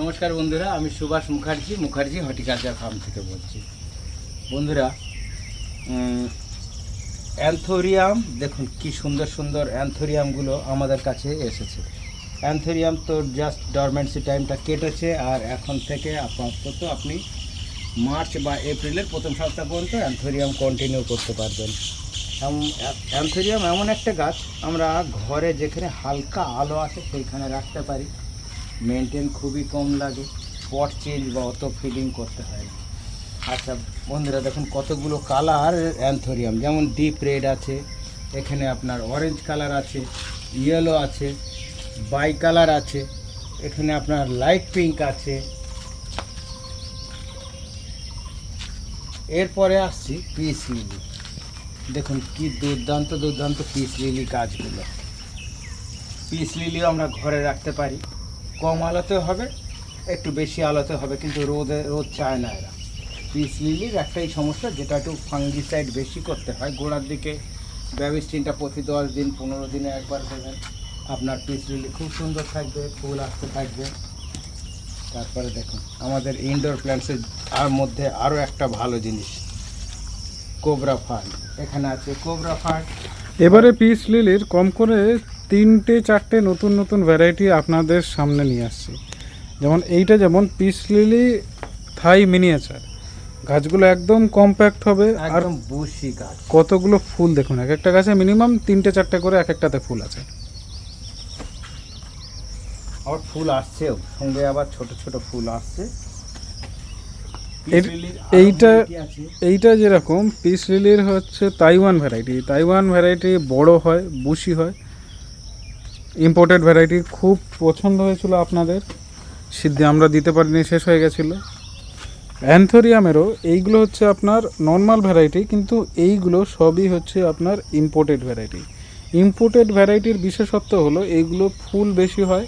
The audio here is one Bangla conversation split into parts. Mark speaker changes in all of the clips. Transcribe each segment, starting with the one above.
Speaker 1: নমস্কার বন্ধুরা, আমি সুভাষ মুখার্জি মুখার্জি হর্টিকালচার ফার্ম থেকে বলছি। বন্ধুরা অ্যান্থোরিয়াম, দেখুন কি সুন্দর সুন্দর অ্যান্থোরিয়ামগুলো আমাদের কাছে এসেছে। অ্যান্থোরিয়াম তো জাস্ট ডরমেন্সি টাইমটা কেটেছে, আর এখন থেকে আপাতত আপনি মার্চ বা এপ্রিলের প্রথম সপ্তাহ পর্যন্ত অ্যান্থোরিয়াম কন্টিনিউ করতে পারবেন। অ্যান্থোরিয়াম এমন একটা গাছ, আমরা ঘরে যেখানে হালকা আলো আছে সেইখানে রাখতে পারি। মেনটেন খুবই কম লাগে পট চেঞ্জ বা অত ফিডিং করতে হয়। আচ্ছা বন্ধুরা দেখুন কতগুলো কালার অ্যান্থোরিয়াম যেমন ডিপ রেড আছে, এখানে আপনার অরেঞ্জ কালার আছে ইয়েলো আছে বাই কালার আছে, এখানে আপনার লাইট পিঙ্ক আছে। এরপরে আসছি পিস লিলি দেখুন কি দুর্দান্ত দুর্দান্ত পিস লিলি গাছগুলো পিস লিলিও আমরা ঘরে রাখতে পারি। কম আলোতে হবে, একটু বেশি আলোতে হবে, কিন্তু রোদে, রোদ চায় না এরা। পিস লিলির একটাই সমস্যা, যেটা একটু ফাঙ্গিসাইড বেশি করতে হয়। গোড়ার দিকে ব্যবস্টিনটা প্রতি দশ দিন, পনেরো দিনে একবার দেবেন। আপনার পিস লিলি খুব সুন্দর থাকবে, ফুল আসতে থাকবে। তারপরে দেখুন, আমাদের ইনডোর প্ল্যান্টসের আর মধ্যে আরও একটা ভালো জিনিস কোবরা ফার্ন এখানে আছে কোবরা ফার্ন
Speaker 2: এবারে পিস লিলির কম করে তিনটে চারটে নতুন নতুন ভ্যারাইটি আপনাদের সামনে নিয়ে আসছি। যেমন এইটা যেমন পিস লিলি থাই মিনিয়েচার গাছগুলো একদম কম্প্যাক্ট হবে আর
Speaker 1: একদম বুশি গাছ।
Speaker 2: কতগুলো ফুল দেখুন এক একটা গাছে মিনিমাম তিনটে চারটে করে এক একটাতে ফুল আছে।
Speaker 1: আবার ফুল আসছেও সঙ্গে আবার ছোট ছোট ফুল আসছে।
Speaker 2: এইটা- এইটা যেরকম পিস লিলির হচ্ছে তাইওয়ান ভ্যারাইটি তাইওয়ান ভ্যারাইটি বড় হয় বুশি হয়। ইম্পোর্টেড ভ্যারাইটি খুব পছন্দ হয়েছিল আপনাদের। সিদ্ধি আমরা দিতে পারিনি, শেষ হয়ে গেছিল। অ্যান্থোরিয়ামেরও এইগুলো হচ্ছে আপনার নর্মাল ভ্যারাইটি কিন্তু এইগুলো সবই হচ্ছে আপনার ইম্পোর্টেড ভ্যারাইটি ইম্পোর্টেড ভ্যারাইটির বিশেষত্ব হলো এইগুলো ফুল বেশি হয়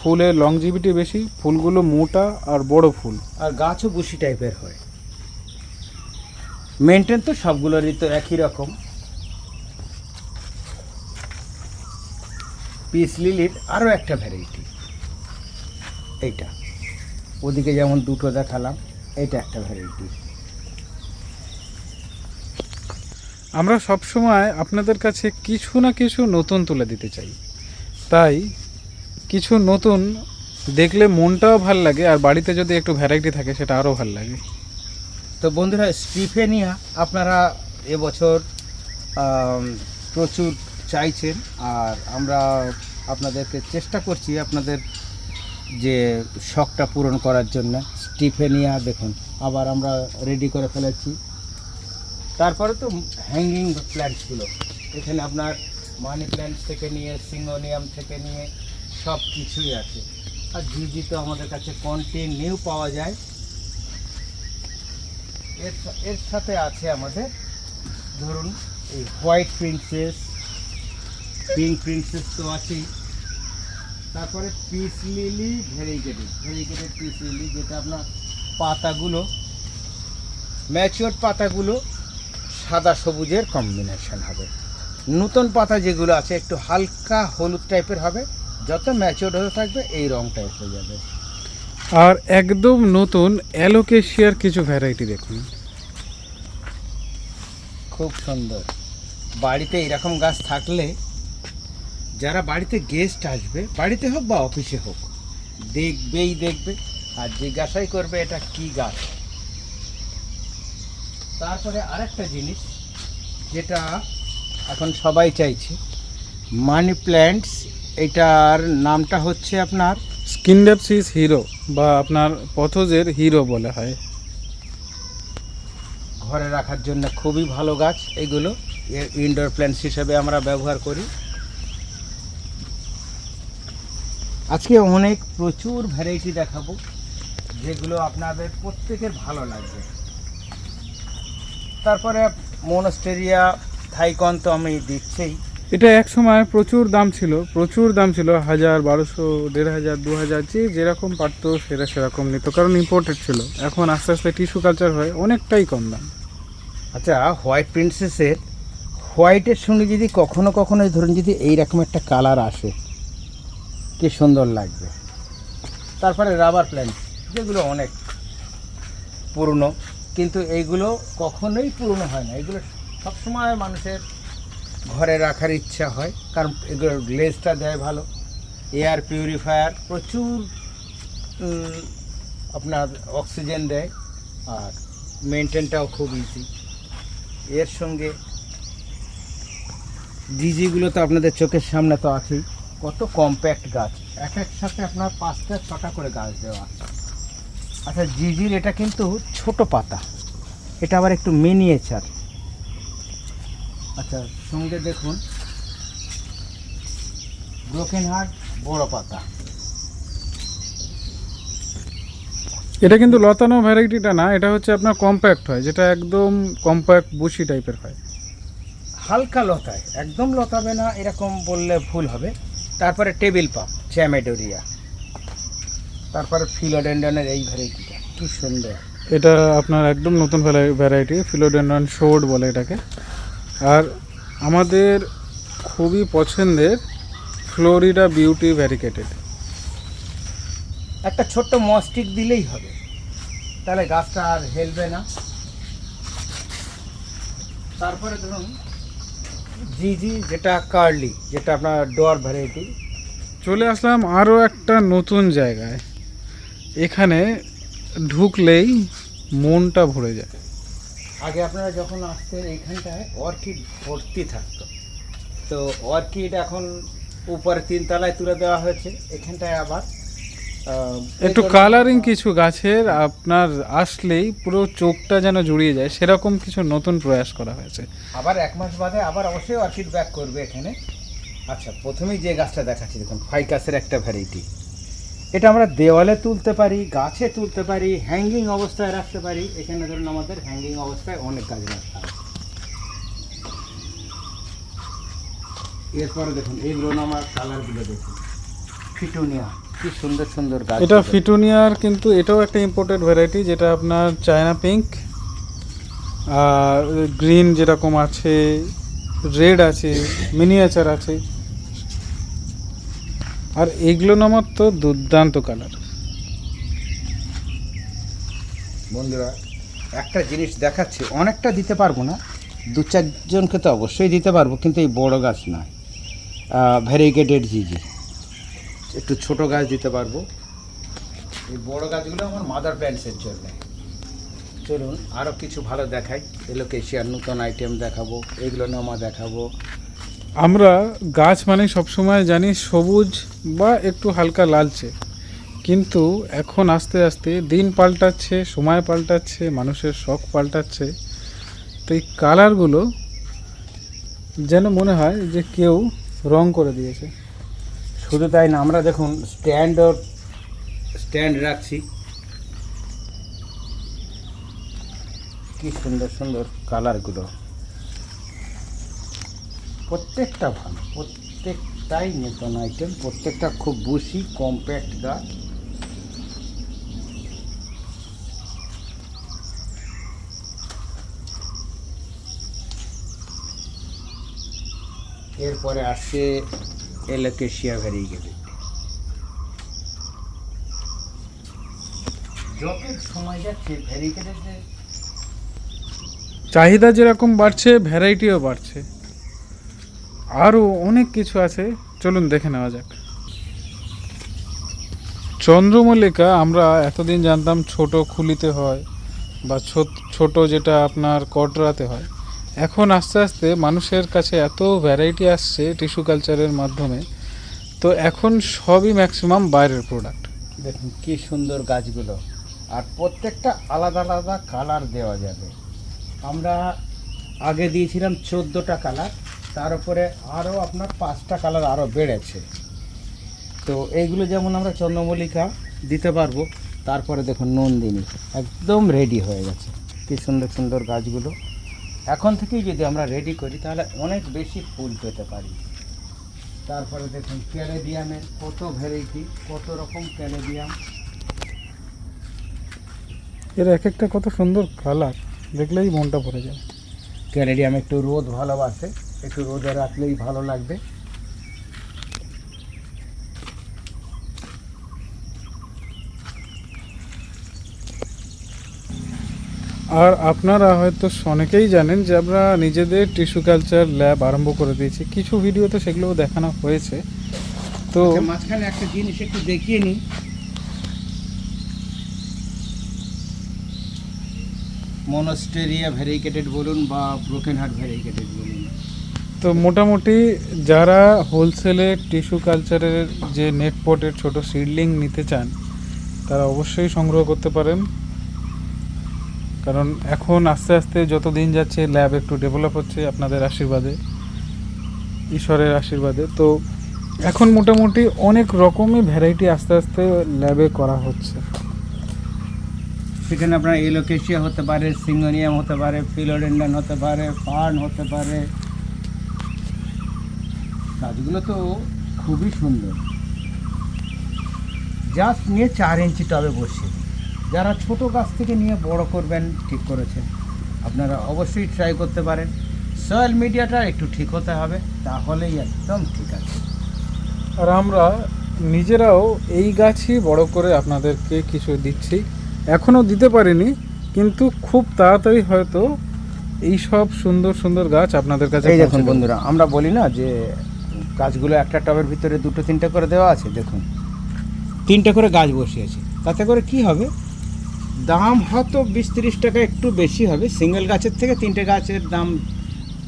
Speaker 2: ফুলের লংজিভিটি বেশি, ফুলগুলো মোটা আর বড় ফুল।
Speaker 1: আর গাছও বুশি টাইপের হয়। মেনটেন তো সবগুলোরই তো একই রকম। পিস লিলির আরও একটা ভ্যারাইটি এইটা। ওদিকে যেমন দুটো দেখালাম, এইটা একটা ভ্যারাইটি
Speaker 2: আমরা সব সময় আপনাদের কাছে কিছু না কিছু নতুন তুলে দিতে চাই। তাই কিছু নতুন দেখলে মনটাও ভালো লাগে, আর বাড়িতে যদি একটু ভ্যারাইটি থাকে, সেটা আরও ভালো লাগে।
Speaker 1: তো বন্ধুরা, স্টিফেনিয়া আপনারা এবছর প্রচুর চাইছেন, আর আমরা আপনাদেরকে চেষ্টা করছি আপনাদের যে শখটা পূরণ করার জন্য। স্টিফেনিয়া, দেখুন, আবার আমরা রেডি করে ফেলেছি। তারপরে তো হ্যাঙ্গিং প্ল্যান্টসগুলো এখানে আপনার মানি প্ল্যান্টস থেকে নিয়ে সিঙ্গোনিয়াম থেকে নিয়ে সব কিছুই আছে। আর জিজি তো আমাদের কাছে কন্টিনিউ পাওয়া যায়। এর এর সাথে আছে আমাদের, ধরুন, এই হোয়াইট প্রিন্সেস পিঙ্ক প্রিন্সেস তো আছেই। তারপরে peace lily variegated. Variegated peace lily যেটা আপনার পাতাগুলো ম্যাচিওর পাতাগুলো সাদা সবুজের কম্বিনেশন হবে। নতুন পাতা যেগুলো আছে একটু হালকা হলুদ টাইপের হবে। যত ম্যাচিওর হতে থাকবে এই রংটা হয়ে যাবে।
Speaker 2: আর একদম নতুন অ্যালোকেশিয়ার কিছু ভ্যারাইটি দেখুন।
Speaker 1: খুব সুন্দর। বাড়িতে এরকম গাছ থাকলে যারা বাড়িতে গেস্ট আসবে বাড়িতে হোক বা অফিসে হোক দেখবেই দেখবে আর জিজ্ঞাসাই করবে এটা কি গাছ। তারপরে আরেকটা জিনিস যেটা এখন সবাই চাইছে মানি প্ল্যান্টস এটার নামটা হচ্ছে আপনার
Speaker 2: স্কিন ডেপসিস হিরো বা আপনার পথজের হিরো বলা হয়।
Speaker 1: ঘরে রাখার জন্য খুবই ভালো গাছ এগুলো ইনডোর প্ল্যান্টস হিসেবে আমরা ব্যবহার করি। আজকে অনেক প্রচুর ভ্যারাইটি দেখাবো যেগুলো আপনাদের প্রত্যেকের ভালো লাগবে। তারপরে মনস্টেরিয়া থাইকন তো আমি দিচ্ছেই।
Speaker 2: এটা এক সময় প্রচুর দাম ছিল প্রচুর দাম ছিল হাজার বারোশো দেড় হাজার দু হাজার যে যেরকম পারতো সেটা সেরকম নিত কারণ ইম্পোর্টেড ছিল। এখন আস্তে আস্তে টিস্যু কালচার হয় অনেকটাই কম দাম।
Speaker 1: আচ্ছা হোয়াইট প্রিন্সেসের হোয়াইটের সঙ্গে যদি কখনো কখনো ধরুন যদি এই রকম একটা কালার আসে কি সুন্দর লাগবে। তারপরে রাবার প্ল্যান্ট যেগুলো অনেক পুরনো, কিন্তু এইগুলো কখনোই পুরনো হয় না। এগুলো সবসময় মানুষের ঘরে রাখার ইচ্ছা হয়, কারণ এগুলো গ্লেজটা দেয় ভালো। এয়ার পিউরিফায়ার প্রচুর আপনার অক্সিজেন দেয়, আর মেনটেনটাও খুব ইজি এর সঙ্গে ডিজিগুলো তো আপনাদের চোখের সামনে তো আছেই। কত কম্প্যাক্ট গাছ। এক এক সাথে আপনার পাঁচটা ছটা করে গাছ দেওয়া আচ্ছা জিজির এটা কিন্তু ছোট পাতা। এটা আবার একটু মিনিয়েচার আচ্ছা সঙ্গে দেখুন। ব্রোকেন হার্ট বড় পাতা।
Speaker 2: এটা কিন্তু লতানো ভ্যারাইটিটা না এটা হচ্ছে আপনার কম্প্যাক্ট হয় যেটা একদম কম্প্যাক্ট বুশি টাইপের হয়।
Speaker 1: হালকা লতায় একদম লতাবে না এরকম বললে ভুল হবে। তারপরে টেবিল পাম্প চ্যামেডোরিয়া তারপরে ফিলোডেন্ডনের এই ভ্যারাইটিটা কি সুন্দর।
Speaker 2: এটা আপনার একদম নতুন ভ্যারাইটি ফিলোডেন্ডন শোড বলে এটাকে। আর আমাদের খুবই পছন্দের ফ্লোরিডা বিউটি ভ্যারিকেটেড
Speaker 1: একটা ছোট্ট মস্টিক দিলেই হবে। তাহলে গাছটা আর হেলবে না। তারপরে ধরুন জিজি যেটা কার্লি যেটা আপনার ডোয়ার ভ্যারাইটি
Speaker 2: চলে আসলাম আরও একটা নতুন জায়গায়। এখানে ঢুকলেই মনটা ভরে যায়।
Speaker 1: আগে আপনারা যখন আসতেন এইখানটায় অর্কিড ভর্তি থাকতো। তো অর্কিড এখন উপরে তিনতলায় তুলে দেওয়া হয়েছে এখানটায় আবার
Speaker 2: একটু কালারিং কিছু গাছের আপনার আসলেই পুরো চোখটা যেন জুড়িয়ে যায় সেরকম কিছু নতুন প্রয়াস করা হয়েছে।
Speaker 1: আবার এক মাস বাদে আবার অবশ্যই অর্কিড ব্যাক করবে এখানে। আচ্ছা প্রথমেই যে গাছটা দেখাচ্ছি দেখুন ফাইকাসের একটা ভ্যারাইটি এটা আমরা দেওয়ালে তুলতে পারি গাছে তুলতে পারি হ্যাঙ্গিং অবস্থায় রাখতে পারি। এখানে ধরুন আমাদের হ্যাঙ্গিং অবস্থায় অনেক গাছ রাখতে হবে এরপরে দেখুন এইগুলো আমার কালারগুলো দেখুন। ফিটুনিয়া কি সুন্দর সুন্দর গাছ
Speaker 2: এটা ফিটুনিয়ার কিন্তু এটাও একটা ইম্পোর্টেড ভ্যারাইটি যেটা আপনার চায়না পিঙ্ক আর গ্রিন যেরকম আছে রেড আছে মিনিয়েচার আছে। আর এগুলো নামার তো দুর্দান্ত কালার
Speaker 1: বন্ধুরা একটা জিনিস দেখাচ্ছি অনেকটা দিতে পারব না দু চারজনকে তো অবশ্যই দিতে পারব কিন্তু এই বড় গাছ নয়। ভ্যারিগেটেড জিজি একটু ছোট গাছ দিতে পারব। এই বড় গাছগুলো আমার মাদার প্ল্যান্টসের জন্য। চলুন আরও কিছু ভালো দেখাই। এলোকেশিয়ার নতুন আইটেম দেখাবো, এগুলো নামা দেখাবো।
Speaker 2: আমরা গাছ মানে সবসময় জানি সবুজ বা একটু হালকা লালচে। কিন্তু এখন আস্তে আস্তে দিন পাল্টাচ্ছে, সময় পাল্টাচ্ছে, মানুষের শখ পাল্টাচ্ছে। তো এই কালারগুলো যেন মনে হয় যে কেউ রং করে দিয়েছে।
Speaker 1: শুধু তাই না, আমরা দেখুন স্ট্যান্ড স্ট্যান্ড রাখছি। কি সুন্দর সুন্দর কালারগুলো প্রত্যেকটা ভালো, প্রত্যেকটাই নতুন আইটেম প্রত্যেকটা খুব বুসি কম্প্যাক্ট গাছ। এরপরে আসছে এলোকেশিয়া ভ্যারিগেটেড যত সময় যাচ্ছে ভ্যারিগেটেড
Speaker 2: চাহিদা যেরকম বাড়ছে ভ্যারাইটিও বাড়ছে। আরও অনেক কিছু আছে। চলুন দেখে নেওয়া যাক। চন্দ্রমল্লিকা আমরা এতদিন জানতাম ছোট খুলিতে হয় বা ছোট- ছোট যেটা আপনার কটরাতে হয়। এখন আস্তে আস্তে মানুষের কাছে এত ভ্যারাইটি আসছে টিস্যু কালচারের মাধ্যমে, তো এখন সবই ম্যাক্সিমাম বাইরের প্রোডাক্ট
Speaker 1: দেখুন কি সুন্দর গাছগুলো। আর প্রত্যেকটা আলাদা আলাদা কালার দেওয়া যাবে। আমরা আগে দিয়েছিলাম চোদ্দোটা কালার তার উপরে আরও আপনার পাঁচটা কালার আরও বেড়েছে। তো এইগুলো যেমন আমরা চন্দ্রমল্লিকা দিতে পারব, তারপরে দেখুন নন্দিনী, একদম রেডি হয়ে গেছে। কি সুন্দর সুন্দর গাছগুলো। এখন থেকেই যদি আমরা রেডি করি তাহলে অনেক বেশি ফুল পেতে পারি। তারপরে দেখুন ক্যারেবিয়ামের কত ভ্যারাইটি কত রকম ক্যালেডিয়াম
Speaker 2: এর এক একটা কত সুন্দর কালার দেখলেই মনটা পড়ে যায়।
Speaker 1: ক্যানেডিয়াম একটু রোদ ভালোবাসে একটু রোদে রাখলেই ভালো লাগবে।
Speaker 2: আর আপনারা হয়তো অনেকেই জানেন যে আমরা নিজেদের টিস্যু কালচার ল্যাব আরম্ভ করে দিয়েছি। কিছু ভিডিওতে সেগুলোও দেখানো হয়েছে। তো
Speaker 1: আচ্ছা, মাঝখানে একটা জিনিস একটু দেখিয়ে নিই। মনোস্টেরিয়া ভেরিকেটেড বলুন বা ব্রোকেন হার্ট ভেরিকেটেড বলুন।
Speaker 2: তো মোটামুটি যারা হোলসেলে টিস্যু কালচারের যে নেট পটের ছোট সিডলিং নিতে চান তারা অবশ্যই সংগ্রহ করতে পারেন। কারণ এখন আস্তে আস্তে যত দিন যাচ্ছে ল্যাব একটু ডেভেলপ হচ্ছে আপনাদের আশীর্বাদে, ঈশ্বরের আশীর্বাদে। তো এখন মোটামুটি অনেক রকমই ভ্যারাইটি আস্তে আস্তে ল্যাবে করা হচ্ছে।
Speaker 1: সেখানে আপনার এলোকেশিয়া হতে পারে, সিঙ্গোনিয়াম হতে পারে ফিলোডেন্ডন হতে পারে ফার্ন হতে পারে। গাছগুলো তো খুবই সুন্দর। জাস্ট নিয়ে চার ইঞ্চি টবে বসিয়ে যারা ছোট গাছ থেকে নিয়ে বড় করবেন ঠিক করেছেন। আপনারা অবশ্যই ট্রাই করতে পারেন। সয়েল মিডিয়াটা একটু ঠিক হতে হবে তাহলেই একদম ঠিক আছে।
Speaker 2: আর আমরা নিজেরাও এই গাছই বড় করে আপনাদেরকে কিছু দিচ্ছি। এখনও দিতে পারিনি কিন্তু খুব তাড়াতাড়ি হয়তো এই সব সুন্দর সুন্দর গাছ আপনাদের কাছে
Speaker 1: এই দেখুন বন্ধুরা আমরা বলি না যে গাছগুলো একটা টবের ভিতরে দুটো তিনটে করে দেওয়া আছে দেখুন। তিনটে করে গাছ বসিয়েছে তাতে করে কি হবে? দাম হয়তো বিশ তিরিশ টাকা একটু বেশি হবে। সিঙ্গেল গাছের থেকে তিনটে গাছের দাম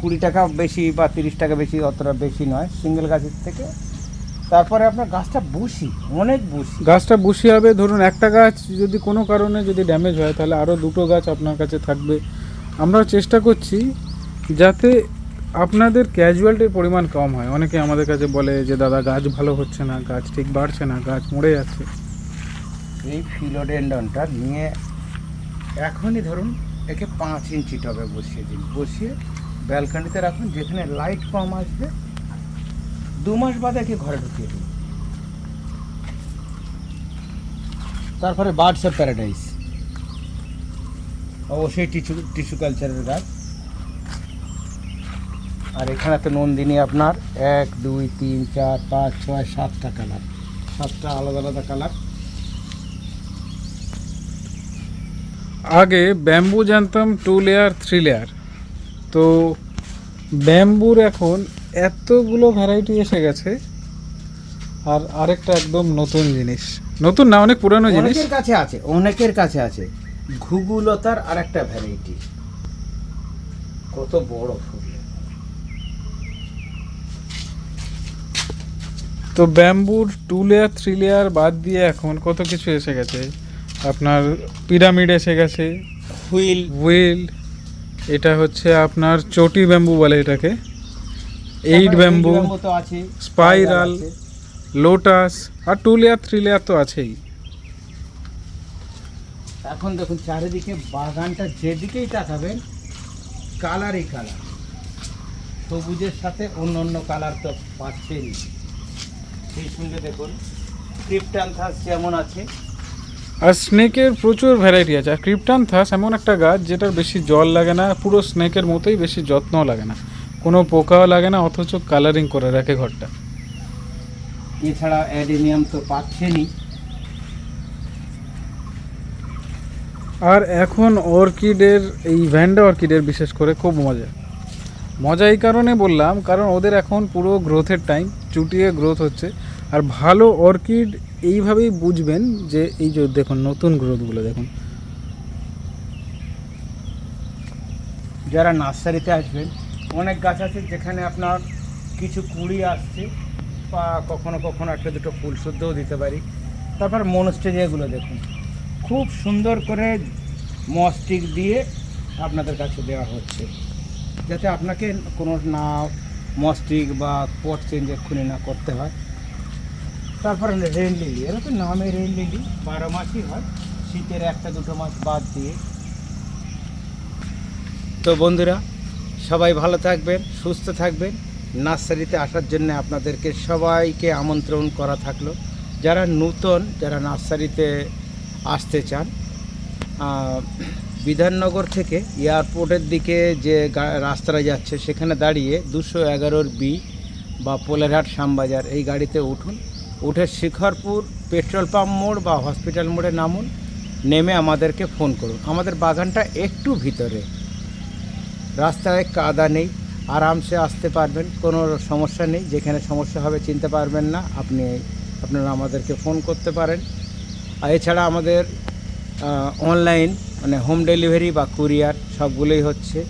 Speaker 1: কুড়ি টাকা বেশি বা তিরিশ টাকা বেশি অতটা বেশি নয়। সিঙ্গেল গাছের থেকে। তারপরে আপনার গাছটা বুশি অনেক বুশি
Speaker 2: গাছটা বসি হবে। ধরুন একটা গাছ যদি কোনো কারণে যদি ড্যামেজ হয়, তাহলে আরও দুটো গাছ আপনার কাছে থাকবে। আমরা চেষ্টা করছি যাতে আপনাদের ক্যাজুয়ালিটির পরিমাণ কম হয়। অনেকে আমাদের কাছে বলে যে, দাদা, গাছ ভালো হচ্ছে না, গাছ ঠিক বাড়ছে না, গাছ মরে যাচ্ছে।
Speaker 1: এই ফিলোডেন্ডনটা নিয়ে এখনই ধরুন একে পাঁচ ইঞ্চি টবে বসিয়ে দিন। বসিয়ে ব্যালকানিতে রাখুন, যেখানে লাইট কম আসবে। দু মাস বাদে একে ঘরে ঢুকিয়ে দিন। তারপরে বার্ডস অফ প্যারাডাইস। অবশ্যই টিস্যু টিস্যু কালচারের গাছ। আর এখানে তো নন্দিনী আপনার, এক, দুই, তিন, চার, পাঁচ, ছয়, সাতটা কালার। সাতটা আলাদা আলাদা কালার।
Speaker 2: আগে ব্যাম্বু জানতাম টু লেয়ার থ্রি লেয়ার তো ব্যাম্বুর এখন এতগুলো ভ্যারাইটি এসে গেছে আর আরেকটা একদম নতুন জিনিস। নতুন না অনেক পুরানো জিনিস।
Speaker 1: অনেকের কাছে আছে অনেকের কাছে আছে। ঘুগুলতার আর একটা ভ্যারাইটি কত বড় ফুল।
Speaker 2: তো ব্যাম্বুর টু লেয়ার থ্রি লেয়ার বাদ দিয়ে এখন কত কিছু এসে গেছে? আপনার পিরামিড এসে গেছে।
Speaker 1: হুইল।
Speaker 2: হুইল এটা হচ্ছে আপনার চটি ব্যাম্বু বলে এটাকে। এইট ব্যাম্বু স্পাইরাল লোটাস আর টু লেয়ার থ্রি লেয়ার তো আছেই।
Speaker 1: এখন দেখুন চারিদিকে বাগানটা যেদিকেই তাকাবেন কালারই কালার। সবুজের সাথে অন্য অন্য কালার তো পাচ্ছেনই। সেই সঙ্গে দেখুন ক্রিপ্টান্থাস যেমন আছে
Speaker 2: আর স্নেকের প্রচুর ভ্যারাইটি আছে। আর ক্রিপ্টান থাস এমন একটা গাছ যেটার বেশি জল লাগে না পুরো স্নেকের মতোই বেশি যত্নও লাগে না। কোনো পোকাও লাগে না অথচ কালারিং করে রাখে ঘরটা।
Speaker 1: এছাড়া অ্যাডেনিয়াম তো পাচ্ছেনই।
Speaker 2: আর এখন অর্কিডের এই ভ্যান্ডা অর্কিডের বিশেষ করে খুব মজা। মজা এই কারণে বললাম কারণ ওদের এখন পুরো গ্রোথের টাইম চুটিয়ে গ্রোথ হচ্ছে। আর ভালো অর্কিড এইভাবেই বুঝবেন যে এই যে দেখুন, নতুন গ্রোথগুলো দেখুন।
Speaker 1: যারা নার্সারিতে আসবেন, অনেক গাছ আছে যেখানে আপনার কিছু কুড়ি আসছে বা কখনো কখনো একটা দুটো ফুল শুদ্ধও দিতে পারি। তারপর মনস্টেরিয়াগুলো দেখুন। খুব সুন্দর করে মস্টিক দিয়ে আপনাদের কাছে দেওয়া হচ্ছে। যাতে আপনাকে কোনো না মস্টিক বা পট চেঞ্জ এক্ষুনি না করতে হয়। তারপরে রেন লিলি এরা তো নামে রেন লিলি বারো মাসই হয়, শীতের একটা দুটো মাস বাদ দিয়ে। তো বন্ধুরা, সবাই ভালো থাকবেন, সুস্থ থাকবেন। নার্সারিতে আসার জন্য আপনাদেরকে সবাইকে আমন্ত্রণ করা থাকল। যারা নূতন, যারা নার্সারিতে আসতে চান বিধাননগর থেকে এয়ারপোর্টের দিকে যে রাস্তাটা যাচ্ছে, সেখানে দাঁড়িয়ে দুশো এগারোর বি বা পোলেরহাট শ্যামবাজার এই গাড়িতে উঠুন। উঠে শিখরপুর পেট্রোল পাম্প মোড় বা হসপিটাল মোড়ে নামুন, নেমে আমাদেরকে ফোন করুন। আমাদের বাগানটা একটু ভিতরে। রাস্তায় কাদা নেই, আরামসে আসতে পারবেন, কোনো সমস্যা নেই। যেখানে সমস্যা হবে চিনতে পারবেন না, আপনি, আপনারা আমাদেরকে ফোন করতে পারেন। আর এছাড়া আমাদের অনলাইন মানে হোম ডেলিভারি বা কুরিয়ার সবগুলোই হচ্ছে।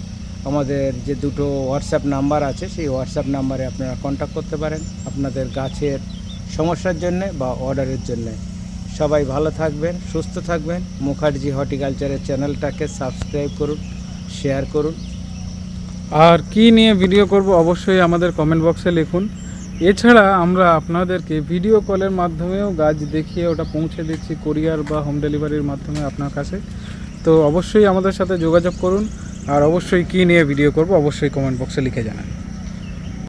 Speaker 1: আমাদের যে দুটো হোয়াটসঅ্যাপ নাম্বার আছে, সেই হোয়াটসঅ্যাপ নাম্বারে আপনারা কন্ট্যাক্ট করতে পারেন। আপনাদের গাছের সমস্যার জন্যে বা অর্ডারের জন্যে। সবাই ভালো থাকবেন, সুস্থ থাকবেন। মুখার্জি হর্টিকালচারের চ্যানেলটাকে সাবস্ক্রাইব করুন, শেয়ার করুন।
Speaker 2: আর কি নিয়ে ভিডিও করব অবশ্যই আমাদের কমেন্ট বক্সে লিখুন। এছাড়া আমরা আপনাদেরকে ভিডিও কলের মাধ্যমেও গাছ দেখিয়ে ওটা পৌঁছে দিচ্ছি কোরিয়ার বা হোম ডেলিভারির মাধ্যমে আপনার কাছে। তো অবশ্যই আমাদের সাথে যোগাযোগ করুন। আর অবশ্যই কি নিয়ে ভিডিও করব অবশ্যই কমেন্ট বক্সে লিখে জানান।